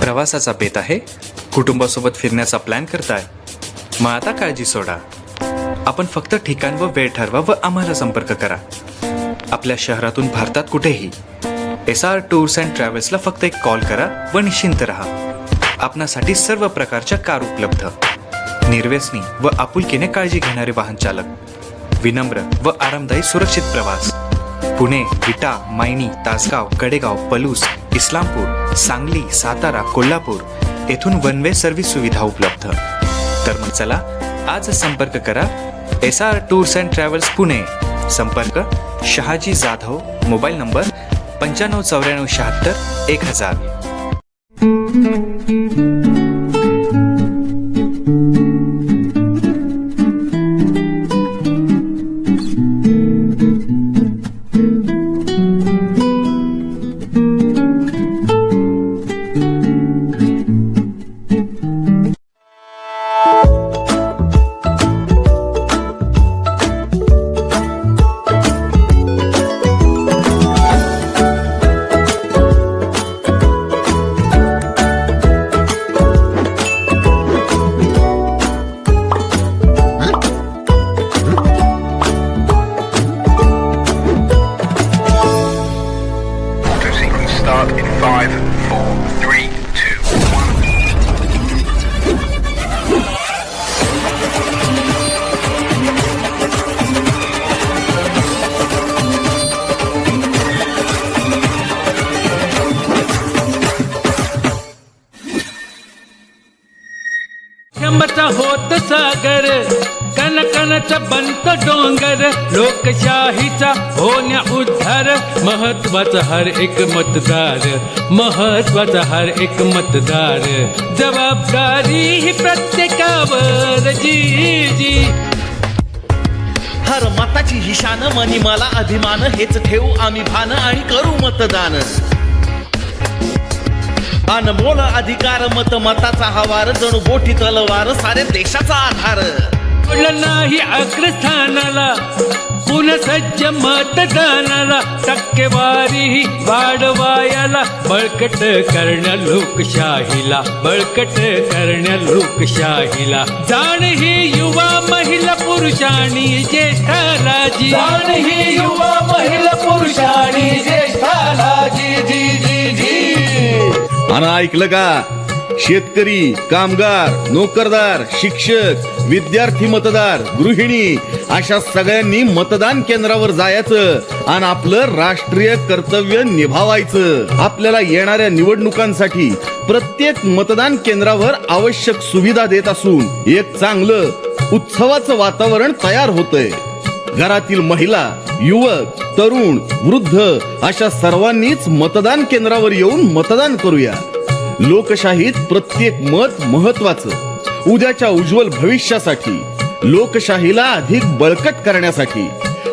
प्रवासाचा बेत आहे. कुटुंबासोबत फिरण्याचा प्लॅन करताय. मग आता काळजी सोडा. आपण फक्त ठिकाण व वेळ ठरवा व आम्हाला संपर्क करा. आपल्या शहरातून भारतात कुठेही. एस आर टूर्स अँड ट्रॅव्हल्सला फक्त एक कॉल करा व निश्चिंत राहा. आपणासाठी सर्व प्रकारच्या कार उपलब्ध. निर्व्यसनी व आपुलकीने काळजी घेणारे वाहन चालक विनम्र व आरामदायी सुरक्षित प्रवास. पुणे विटा मायनी तासगाव कडेगाव पलूस इस्लामपूर सांगली सातारा कोल्हापूर येथून वन वे सर्व्हिस सुविधा उपलब्ध. तर मग चला आज संपर्क करा S R tours and travels Pune. संपर्क शहाजी जाधव मोबाईल नंबर पंच्याण्णव चौऱ्याण्णव शहात्तर एक हजार. क्षमता होत सागर कन कनचा बंत डोंगर लोकशाहीचा होण्या उद्धार महत्त्वाचा हर एक मतदार महत्त्वाचा हर एक मतदार. जबाबदारी ही प्रत्येकावर जी जी. हर मताची हिशान मनी मला अभिमान हेच ठेवू आम्ही भान आणि करू मतदान. अनमोल अधिकार मत मताचा हवार जणू बोटी तलवार सारे देशाचा आधार. सोडलं नाही अग्रस्थानाला पुन्हा सज्ज मतदानाला टक्केवारी ही वाढवायाला बळकट करण्या लोकशाहीला बळकट करण्या लोकशाहीला. जाण ही युवा महिला पुरुषांनी ज्येष्ठाला जी जाण ही युवा महिला पुरुषांनी ज्येष्ठाला जी जी जी जी आणि ऐकलं का? शेतकरी कामगार नोकरदार शिक्षक विद्यार्थी मतदार गृहिणी अशा सगळ्यांनी मतदान केंद्रावर जायचं आणि आपलं राष्ट्रीय कर्तव्य निभावायचं. आपल्याला येणाऱ्या निवडणुकांसाठी प्रत्येक मतदान केंद्रावर आवश्यक सुविधा देत असून एक चांगलं उत्सवाचं वातावरण तयार होतंय. घरातील महिला युवक तरुण वृद्ध अशा सर्वांनीच मतदान केंद्रावर येऊन मतदान करूया. लोकशाहीत प्रत्येक मत महत्वाचं उद्याच्या उज्ज्वल भविष्यासाठी लोकशाहीला अधिक बळकट करण्यासाठी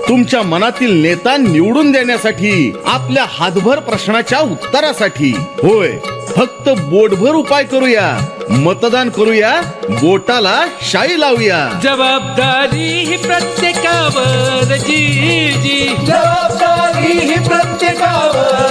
तुमच्या मनातील नेता निवडून देण्यासाठी आपल्या हातभर प्रश्नाच्या उत्तरासाठी. होय फक्त बोटभर उपाय करूया. मतदान करूया बोटाला शाई लावूया. जबाबदारी ही प्रत्येकावर जी ही